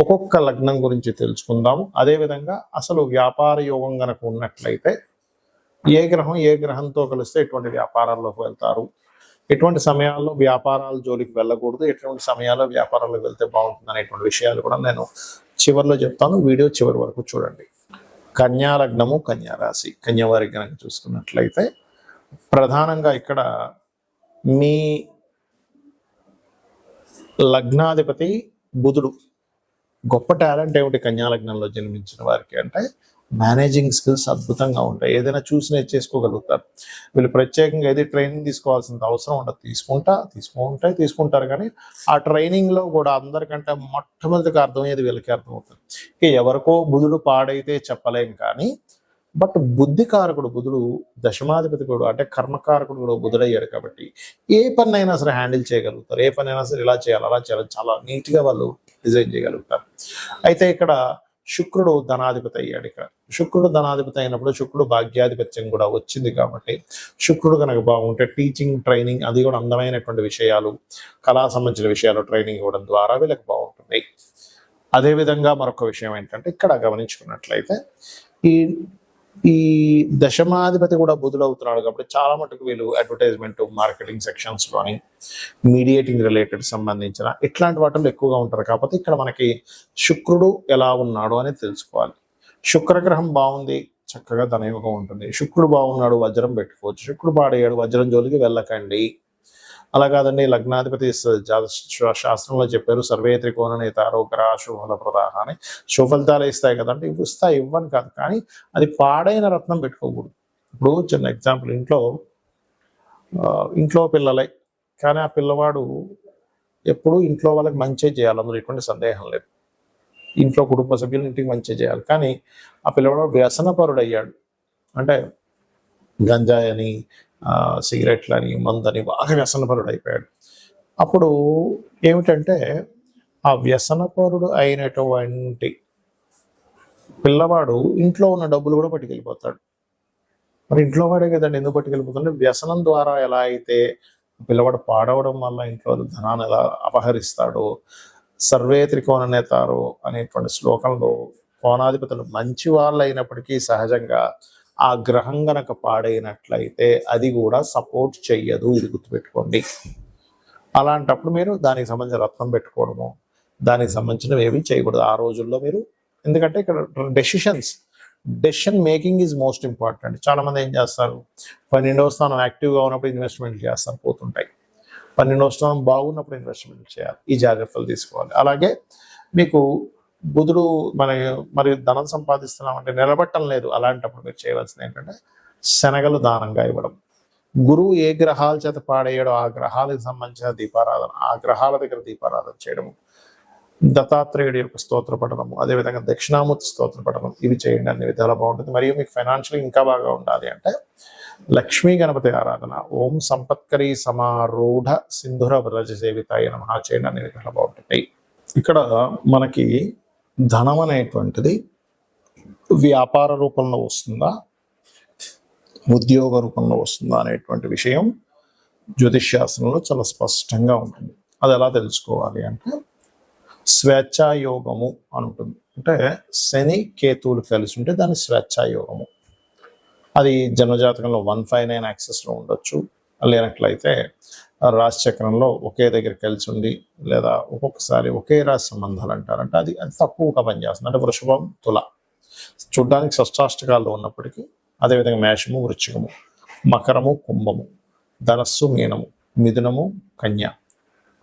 ఒక్కొక్క లగ్నం గురించి తెలుసుకుందాము. అదేవిధంగా అసలు వ్యాపార యోగం గనక ఉన్నట్లయితే ఏ గ్రహం ఏ గ్రహంతో కలిస్తే ఎటువంటి వ్యాపారాల్లోకి వెళ్తారు? ఎటువంటి సమయాల్లో వ్యాపారాల జోలికి వెళ్ళకూడదు? ఎటువంటి సమయాల్లో వ్యాపారాలకు వెళ్తే బాగుంటుంది అనేటువంటి విషయాలు కూడా నేను చివరిలో చెప్తాను. వీడియో చివరి వరకు చూడండి. కన్యా లగ్నము కన్యా రాశి. కన్యా వారికి కనుక చూసుకున్నట్లయితే ప్రధానంగా ఇక్కడ మీ లగ్నాధిపతి బుధుడు. గొప్ప టాలెంట్ ఏమిటి కన్యాలగ్నంలో జన్మించిన వారికి అంటే మేనేజింగ్ స్కిల్స్ అద్భుతంగా ఉంటాయి. ఏదైనా చూసి నేర్చేసుకోగలుగుతారు వీళ్ళు ప్రత్యేకంగా ఏది ట్రైనింగ్ తీసుకోవాల్సిన అవసరం ఉండదు. తీసుకుంటా తీసుకుంటే తీసుకుంటారు కానీ ఆ ట్రైనింగ్లో కూడా అందరికంటే మొట్టమొదటిగా అర్థమయ్యేది వీళ్ళకి అర్థమవుతుంది. ఇక ఎవరికో బుధుడు పాడైతే చెప్పలేం కానీ బట్ బుద్ధి కారకుడు బుధుడు దశమాధిపతి కూడా అంటే కర్మకారకుడు కూడా బుధుడయ్యాడు కాబట్టి ఏ పనైనా సరే హ్యాండిల్ చేయగలుగుతారు. ఏ పనైనా సరే ఇలా చేయాలి అలా చేయాలి చాలా నీట్గా వాళ్ళు డిజైన్ చేయగలుగుతారు. అయితే ఇక్కడ శుక్రుడు ధనాధిపతి అయ్యాడు ఇక్కడ. శుక్రుడు ధనాధిపతి అయినప్పుడు శుక్రుడు భాగ్యాధిపత్యం కూడా వచ్చింది కాబట్టి శుక్రుడు కనుక బాగుంటే టీచింగ్ ట్రైనింగ్ అది కూడా అందమైనటువంటి విషయాలు కళా సంబంధించిన విషయాలు ట్రైనింగ్ ఇవ్వడం ద్వారా వీళ్ళకి బాగుంటుంది. అదేవిధంగా మరొక విషయం ఏంటంటే ఇక్కడ గమనించుకున్నట్లయితే ఈ ఈ దశమాధిపతి కూడా బుధుడవుతున్నాడు కాబట్టి చాలా మటుకు వీళ్ళు అడ్వర్టైజ్మెంట్ మార్కెటింగ్ సెక్షన్స్లోని మీడియేటింగ్ రిలేటెడ్ సంబంధించిన ఇట్లాంటి వాటిల్లో ఎక్కువగా ఉంటారు. కాకపోతే ఇక్కడ మనకి శుక్రుడు ఎలా ఉన్నాడు అనేది తెలుసుకోవాలి. శుక్రగ్రహం బాగుంది చక్కగా ధనయోగం ఉంటుంది. శుక్రుడు బాగున్నాడు వజ్రం పెట్టుకోవచ్చు. శుక్రుడు పాడయ్యాడు వజ్రం జోలికి వెళ్ళకండి. అలా కాదండి లగ్నాధిపతి శాస్త్రంలో చెప్పారు సర్వే త్రికోణ నేతారో గ్రహ శుభల ప్రదాహ అని శుభలితాలు ఇస్తాయి కదంటే ఇవి ఇస్తాయి ఇవ్వని కాదు. కానీ అది పాడైన రత్నం పెట్టుకోకూడదు. ఇప్పుడు చిన్న ఎగ్జాంపుల్ ఇంట్లో ఇంట్లో పిల్లలే. కానీ ఆ పిల్లవాడు ఎప్పుడు ఇంట్లో వాళ్ళకి మంచి చేయాలి అందులో ఎటువంటి సందేహం లేదు. ఇంట్లో కుటుంబ సభ్యులు ఇంటికి మంచి చేయాలి. కానీ ఆ పిల్లవాడు వ్యసనపరుడు అయ్యాడు అంటే గంజాయని అని సిగరెట్లని మందని బాగా వ్యసనపరుడు అయిపోయాడు అప్పుడు ఏమిటంటే ఆ వ్యసనపరుడు అయినటువంటి పిల్లవాడు ఇంట్లో ఉన్న డబ్బులు కూడా పట్టుకెళ్ళిపోతాడు. మరి ఇంట్లో వాడే కదండి ఎందుకు పట్టుకెళ్ళిపోతుంటే వ్యసనం ద్వారా ఎలా అయితే పిల్లవాడు పాడవడం వల్ల ఇంట్లో ధనాన్ని ఎలా అపహరిస్తాడో సర్వే త్రికోణ నేతారు అనేటువంటి శ్లోకంలో కోణాధిపతులు మంచి వాళ్ళు అయినప్పటికీ సహజంగా ఆ గ్రహం గనక పాడైనట్లయితే అది కూడా సపోర్ట్ చెయ్యదు ఇది గుర్తుపెట్టుకోండి. అలాంటప్పుడు మీరు దానికి సంబంధించిన రత్నం పెట్టుకోవడము దానికి సంబంధించినవి ఏవి చేయకూడదు. ఆ రోజుల్లో మీరు ఎందుకంటే ఇక్కడ decisions decision making is most important చాలా మంది ఏం చేస్తారు? పన్నెండవ స్థానం యాక్టివ్గా ఉన్నప్పుడు ఇన్వెస్ట్మెంట్ చేస్తారు పోతుంటాయి. పన్నెండవ స్థానం బాగున్నప్పుడు ఇన్వెస్ట్మెంట్ చేయాలి. ఈ జాగ్రత్తలు తీసుకోవాలి. అలాగే మీకు బుధుడు మన మరి ధనం సంపాదిస్తున్నామంటే నిలబట్టం లేదు. అలాంటప్పుడు మీరు చేయవలసింది ఏంటంటే శనగలు దానంగా ఇవ్వడం. గురువు ఏ గ్రహాల చేత పాడేయడో ఆ గ్రహాలకు సంబంధించిన దీపారాధన ఆ గ్రహాల దగ్గర దీపారాధన చేయడము. దత్తాత్రేయుడి యొక్క స్తోత్ర పఠనము అదేవిధంగా దక్షిణామూర్తి స్తోత్ర పఠనం ఇవి చేయండి. అన్ని విధాలు బాగుంటుంది. మరియు మీకు ఫైనాన్షియల్ ఇంకా బాగా ఉండాలి అంటే లక్ష్మీ గణపతి ఆరాధన ఓం సంపత్కరి సమారూఢ సింధుర వ్రజ సేవితాయ మహా చేయండి. అన్ని విధాలు బాగుంటుంది. ఇక్కడ మనకి ధనం అనేటువంటిది వ్యాపార రూపంలో వస్తుందా? ఉద్యోగ రూపంలో వస్తుందా అనేటువంటి విషయం జ్యోతిష్ శాస్త్రంలో చాలా స్పష్టంగా ఉంటుంది. అది ఎలా తెలుసుకోవాలి అంటే స్వేచ్ఛాయోగము అని ఉంటుంది. అంటే శని కేతువులు కలిసి ఉంటే దాన్ని స్వేచ్ఛాయోగము అది జన్మజాతకంలో వన్ ఫైవ్ నైన్ యాక్సెస్లో ఉండొచ్చు. లేనట్లయితే రాశి చక్రంలో ఒకే దగ్గర కలిసి ఉండి లేదా ఒక్కొక్కసారి ఒకే రాశి సంబంధాలు అంటారంటే అది అది తక్కువగా పనిచేస్తుంది. అంటే వృషభం తుల. చూడ్డానికి షష్టాష్టకాల్లో ఉన్నప్పటికీ అదేవిధంగా మేషము వృచ్చికము మకరము కుంభము ధనస్సు మీనము మిథునము కన్య.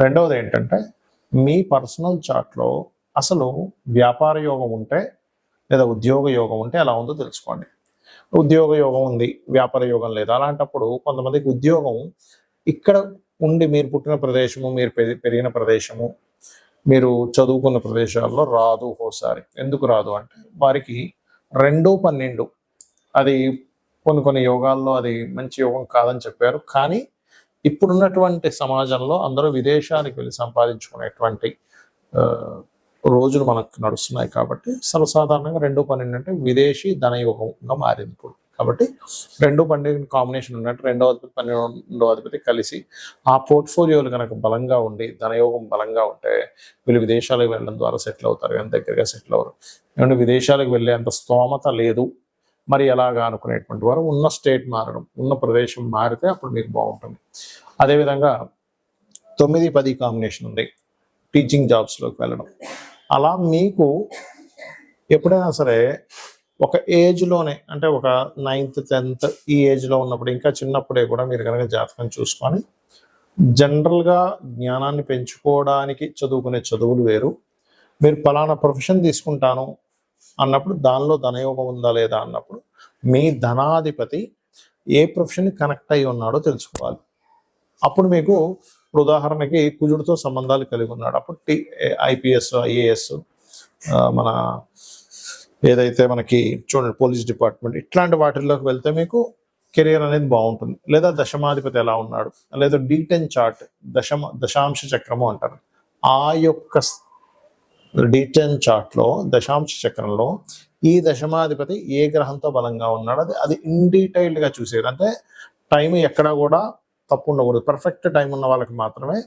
రెండవది ఏంటంటే మీ పర్సనల్ చార్ట్లో అసలు వ్యాపార యోగం ఉంటే లేదా ఉద్యోగ యోగం ఉంటే ఎలా ఉందో తెలుసుకోండి. ఉద్యోగ యోగం ఉంది వ్యాపార యోగం లేదు. అలాంటప్పుడు కొంతమందికి ఉద్యోగం ఇక్కడ ఉండి మీరు పుట్టిన ప్రదేశము మీరు పెరిగిన ప్రదేశము మీరు చదువుకున్న ప్రదేశాల్లో రాదు ఒకసారి ఎందుకు రాదు అంటే వారికి రెండు పన్నెండు అది కొన్ని కొన్ని యోగాల్లో అది మంచి యోగం కాదని చెప్పారు. కానీ ఇప్పుడున్నటువంటి సమాజంలో అందరూ విదేశానికి వెళ్ళి సంపాదించుకునేటువంటి రోజులు మనకు నడుస్తున్నాయి కాబట్టి సర్వసాధారణంగా రెండు పన్నెండు అంటే విదేశీ ధనయోగంగా మారింది ఇప్పుడు. కాబట్టి రెండు పన్నెండు కాంబినేషన్ ఉన్నట్టు రెండవ అధిపతి పన్నెండో అధిపతి కలిసి ఆ పోర్ట్ఫోలియోలు కనుక బలంగా ఉండి ధనయోగం బలంగా ఉంటే వీళ్ళు విదేశాలకు వెళ్ళడం ద్వారా సెటిల్ అవుతారు కానీ దగ్గరగా సెటిల్ అవ్వరు. ఎందుకంటే విదేశాలకు వెళ్ళే అంత స్తోమత లేదు. మరి ఎలాగా అనుకునేటువంటి వారు ఉన్న స్టేట్ మారడం ఉన్న ప్రదేశం మారితే అప్పుడు మీకు బాగుంటుంది. అదేవిధంగా తొమ్మిది పది కాంబినేషన్ ఉంది టీచింగ్ జాబ్స్లోకి వెళ్ళడం. అలా మీకు ఎప్పుడైనా సరే ఒక ఏజ్లోనే అంటే ఒక నైన్త్ టెన్త్ ఈ ఏజ్లో ఉన్నప్పుడు ఇంకా చిన్నప్పుడే కూడా మీరు కనుక జాతకం చూసుకొని జనరల్గా జ్ఞానాన్ని పెంచుకోవడానికి చదువుకునే చదువులు వేరు. మీరు పలానా ప్రొఫెషన్ తీసుకుంటాను అన్నప్పుడు దానిలో ధనయోగం ఉందా లేదా అన్నప్పుడు మీ ధనాధిపతి ఏ ప్రొఫెషన్ కనెక్ట్ అయి ఉన్నాడో తెలుసుకోవాలి. అప్పుడు మీకు ఇప్పుడు ఉదాహరణకి కుజుడితో సంబంధాలు కలిగి ఉన్నాడు. అప్పుడు టి ఐపీఎస్ ఐఏఎస్ మన ఏదైతే మనకి చూడండి పోలీస్ డిపార్ట్మెంట్ ఇట్లాంటి వాటిల్లోకి వెళ్తే మీకు కెరియర్ అనేది బాగుంటుంది. లేదా దశమాధిపతి ఎలా ఉన్నాడు. లేదా డీటెన్ చార్ట్ దశమ దశాంశ చక్రము అంటారు. ఆ యొక్క డీటెన్ చార్ట్లో దశాంశ చక్రంలో ఈ దశమాధిపతి ఏ గ్రహంతో బలంగా ఉన్నాడు అది అది ఇన్ చూసేది. అంటే టైం ఎక్కడా కూడా తప్పు ఉండకూడదు. పర్ఫెక్ట్ టైం ఉన్న వాళ్ళకి మాత్రమే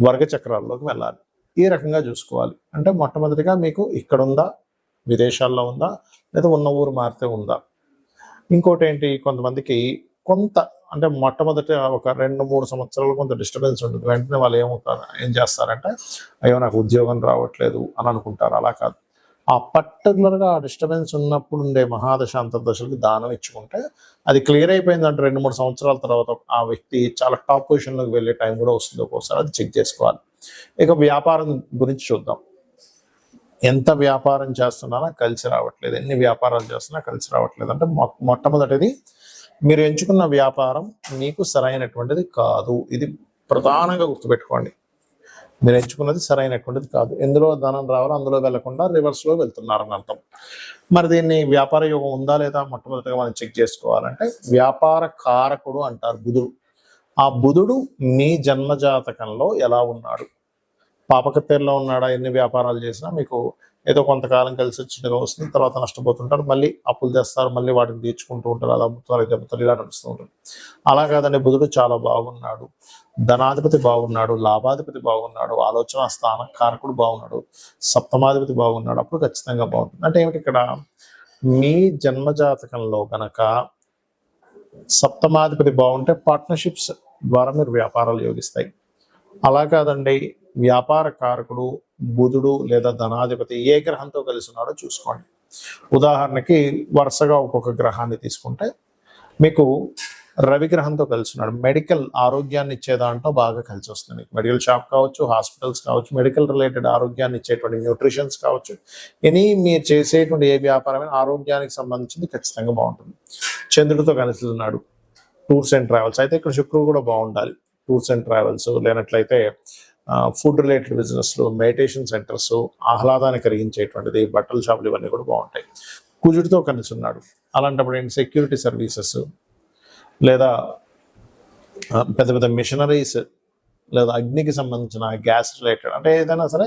వర్గ చక్రాల్లోకి వెళ్ళాలి. ఈ రకంగా చూసుకోవాలి. అంటే మొట్టమొదటిగా మీకు ఇక్కడ ఉందా విదేశాల్లో ఉందా లేదా ఉన్న ఊరు మారితే ఉందా? ఇంకోటి ఏంటి? కొంతమందికి కొంత అంటే మొట్టమొదటి ఒక రెండు మూడు సంవత్సరాలు కొంత డిస్టర్బెన్స్ ఉంటుంది. వెంటనే వాళ్ళు ఏమవుతారు? ఏం చేస్తారంటే అయ్యో నాకు ఉద్యోగం రావట్లేదు అని అనుకుంటారు. అలా కాదు. ఆ పర్టికులర్గా ఆ డిస్టర్బెన్స్ ఉన్నప్పుడు ఉండే మహాదశ అంతర్దశలకి దానం ఇచ్చుకుంటే అది క్లియర్ అయిపోయిందంటే రెండు మూడు సంవత్సరాల తర్వాత ఆ వ్యక్తి చాలా టాప్ పొజిషన్లోకి వెళ్ళే టైం కూడా వస్తుంది ఒక్కోసారి. అది చెక్ చేసుకోవాలి. ఇక వ్యాపారం గురించి చూద్దాం. ఎంత వ్యాపారం చేస్తున్నానా కలిసి రావట్లేదు. ఎన్ని వ్యాపారాలు చేస్తున్నా కలిసి రావట్లేదు. అంటే మొట్టమొదటిది మీరు ఎంచుకున్న వ్యాపారం మీకు సరైనటువంటిది కాదు. ఇది ప్రధానంగా గుర్తుపెట్టుకోండి. మీరు ఎంచుకున్నది సరైనటువంటిది కాదు. ఎందులో ధనం రావాలో అందులో వెళ్ళకుండా రివర్స్లో వెళ్తున్నారని అర్థం. మరి దీన్ని వ్యాపార యోగం ఉందా లేదా మొట్టమొదటిగా మనం చెక్ చేసుకోవాలంటే వ్యాపార కారకుడు అంటారు బుధుడు. ఆ బుధుడు మీ జన్మజాతకంలో ఎలా ఉన్నాడు? పాపకత్తేరులో ఉన్నాడా? ఎన్ని వ్యాపారాలు చేసినా మీకు ఏదో కొంతకాలం కలిసి చిన్నగా వస్తుంది తర్వాత నష్టపోతుంటారు మళ్ళీ అప్పులు తెస్తారు మళ్ళీ వాటిని తీర్చుకుంటూ ఉంటారు అలా అమ్ముతారు ఇది అమ్ముతారు ఇలా నడుస్తూ ఉంటుంది అలా కాదండి బుధుడు చాలా బాగున్నాడు ధనాధిపతి బాగున్నాడు లాభాధిపతి బాగున్నాడు ఆలోచన స్థాన కారకుడు బాగున్నాడు సప్తమాధిపతి బాగున్నాడు అప్పుడు ఖచ్చితంగా బాగుంటుంది. అంటే ఏమిటి ఇక్కడ? మీ జన్మజాతకంలో గనక సప్తమాధిపతి బాగుంటే పార్ట్నర్షిప్స్ ద్వారా మీరు వ్యాపారాలు యోగిస్తాయి. అలా కాదండి వ్యాపార కారకుడు బుధుడు లేదా ధనాధిపతి ఏ గ్రహంతో కలిసి ఉన్నాడో చూసుకోండి. ఉదాహరణకి వరుసగా ఒక్కొక్క గ్రహాన్ని తీసుకుంటే మీకు రవి గ్రహంతో కలిసి ఉన్నాడు. మెడికల్ ఆరోగ్యాన్ని ఇచ్చే దాంట్లో బాగా కలిసి వస్తుంది మెడికల్ షాప్ కావచ్చు హాస్పిటల్స్ కావచ్చు మెడికల్ రిలేటెడ్ ఆరోగ్యాన్ని ఇచ్చేటువంటి న్యూట్రిషన్స్ కావచ్చు ఎనీ మీరు చేసేటువంటి ఏ వ్యాపారమైన ఆరోగ్యానికి సంబంధించింది ఖచ్చితంగా బాగుంటుంది. చంద్రుడితో కలిసి ఉన్నాడు. Tours and travels. అయితే ఇక్కడ శుక్రుడు కూడా బాగుండాలి. టూర్స్ అండ్ ట్రావెల్స్ లేనట్లయితే ఫుడ్ రిలేటెడ్ బిజినెస్లు మెడిటేషన్ సెంటర్స్ ఆహ్లాదాన్ని కలిగించేటువంటిది బట్టల షాపులు ఇవన్నీ కూడా బాగుంటాయి. కుజుడితో కలిసి ఉన్నాడు. అలాంటప్పుడు ఏంటి? సెక్యూరిటీ సర్వీసెస్ లేదా పెద్ద పెద్ద మిషనరీస్ లేదా అగ్నికి సంబంధించిన గ్యాస్ రిలేటెడ్ అంటే ఏదైనా సరే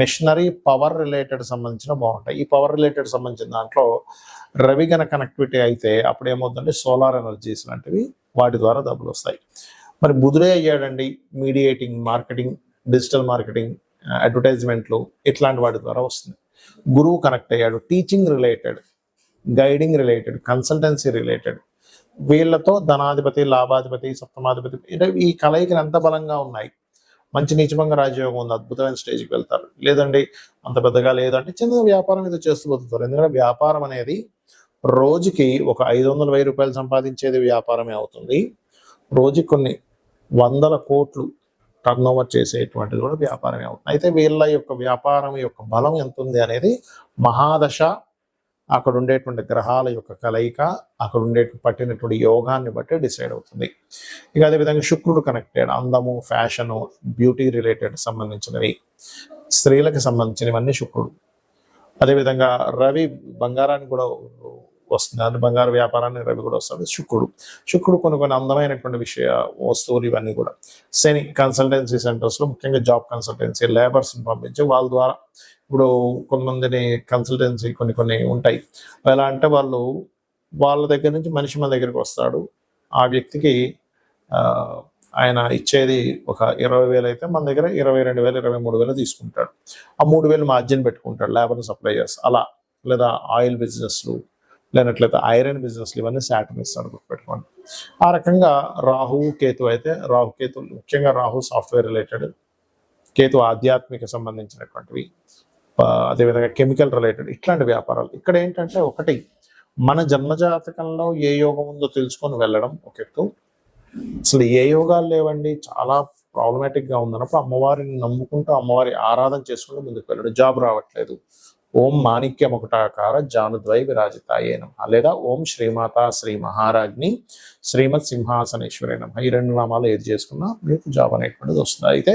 మిషనరీ పవర్ రిలేటెడ్ సంబంధించిన బాగుంటాయి. ఈ పవర్ రిలేటెడ్ సంబంధించిన దాంట్లో రవి గన కనెక్టివిటీ అయితే అప్పుడు ఏమవుతుందంటే సోలార్ ఎనర్జీస్ లాంటివి వాటి ద్వారా డబ్బులు వస్తాయి. మరి బుధుడే అయ్యాడండి మీడియేటింగ్ మార్కెటింగ్ డిజిటల్ మార్కెటింగ్ అడ్వర్టైజ్మెంట్లు ఇట్లాంటి వాటి ద్వారా వస్తుంది. గురువు కనెక్ట్ అయ్యాడు teaching related guiding related consultancy related. వీళ్ళతో ధనాధిపతి లాభాధిపతి సప్తమాధిపతి ఈ కలయికలు ఎంత బలంగా ఉన్నాయి? మంచి నిజమంగా రాజయోగం ఉంది అద్భుతమైన స్టేజ్కి వెళ్తారు. లేదండి అంత పెద్దగా లేదంటే చిన్న వ్యాపారం ఏదో చేస్తూ బతుకుతారు. ఎందుకంటే వ్యాపారం అనేది రోజుకి ఒక ఐదు వందల వెయ్యి రూపాయలు సంపాదించేది వ్యాపారమే అవుతుంది. రోజుకి కొన్ని వందల కోట్లు టర్న్ ఓవర్ చేసేటువంటిది కూడా వ్యాపారమే అవుతుంది. అయితే వీళ్ళ యొక్క వ్యాపారం యొక్క బలం ఎంత ఉంది అనేది మహాదశ అక్కడ ఉండేటువంటి గ్రహాల యొక్క కలయిక అక్కడ ఉండే పట్టినటువంటి యోగాన్ని బట్టి డిసైడ్ అవుతుంది. ఇక అదేవిధంగా శుక్రుడు కనెక్టెడ్ అందము ఫ్యాషను బ్యూటీ రిలేటెడ్ సంబంధించినవి స్త్రీలకు సంబంధించినవన్నీ శుక్రుడు. అదేవిధంగా రవి బంగారాన్ని కూడా వస్తుంది. అది బంగారు వ్యాపారాన్ని రవి కూడా వస్తుంది. శుక్రుడు. శుక్రుడు కొన్ని కొన్ని అందమైనటువంటి విషయ వస్తువులు ఇవన్నీ కూడా. శని కన్సల్టెన్సీ సెంటర్స్లో ముఖ్యంగా జాబ్ కన్సల్టెన్సీ లేబర్స్ని పంపించి వాళ్ళ ద్వారా ఇప్పుడు కొంతమందిని కన్సల్టెన్సీ కొన్ని కొన్ని ఉంటాయి. ఎలా అంటే వాళ్ళు వాళ్ళ దగ్గర నుంచి మనిషి మన దగ్గరికి వస్తాడు. ఆ వ్యక్తికి ఆయన ఇచ్చేది ఒక ఇరవై వేలు అయితే మన దగ్గర ఇరవై రెండు వేలు ఇరవై మూడు వేలు తీసుకుంటాడు. ఆ మూడు వేలు మార్జిన్ పెట్టుకుంటాడు. లేబర్ సప్లై చేస్తాడు అలా. లేదా ఆయిల్ బిజినెస్లు లేనట్లయితే ఐరన్ బిజినెస్లు ఇవన్నీ శాటన్ ఇస్తాడు గుర్తుపెట్టుకోండి ఆ రకంగా రాహు కేతు అయితే రాహు కేతు ముఖ్యంగా రాహు సాఫ్ట్వేర్ రిలేటెడ్ కేతు ఆధ్యాత్మిక సంబంధించినటువంటివి అదేవిధంగా కెమికల్ రిలేటెడ్ ఇట్లాంటి వ్యాపారాలు. ఇక్కడ ఏంటంటే ఒకటి మన జన్మజాతకంలో ఏ యోగం ఉందో తెలుసుకొని వెళ్ళడం ఒక ఎత్తు అసలు ఏ యోగాలు లేవండి చాలా ప్రాబ్లమాటిక్గా ఉందన్నప్పుడు అమ్మవారిని నమ్ముకుంటూ అమ్మవారి ఆరాధన చేసుకుంటూ ముందుకు వెళ్ళడం. జాబ్ రావట్లేదు. ఓం మాణిక్యం ఒకటాకార జానుద్వై విరాజితాయే నమ. లేదా ఓం శ్రీమాత శ్రీ మహారాజ్ని శ్రీమత్ సింహాసనేశ్వరి నమ. ఈ రెండు నామాలు ఏది చేసుకున్నా మీకు జాబ్ అనేటువంటిది వస్తుంది. అయితే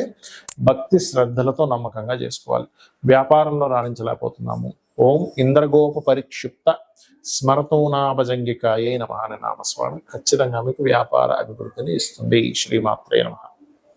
భక్తి శ్రద్ధలతో నమ్మకంగా చేసుకోవాలి. వ్యాపారంలో రాణించలేకపోతున్నాము. ఓం ఇంద్రగోప పరిక్షిప్త స్మరతోనాభజంగికాయే నమ అనే నామస్మరణ ఖచ్చితంగా మీకు వ్యాపార అభివృద్ధిని ఇస్తుంది. శ్రీమాత్రే నమ.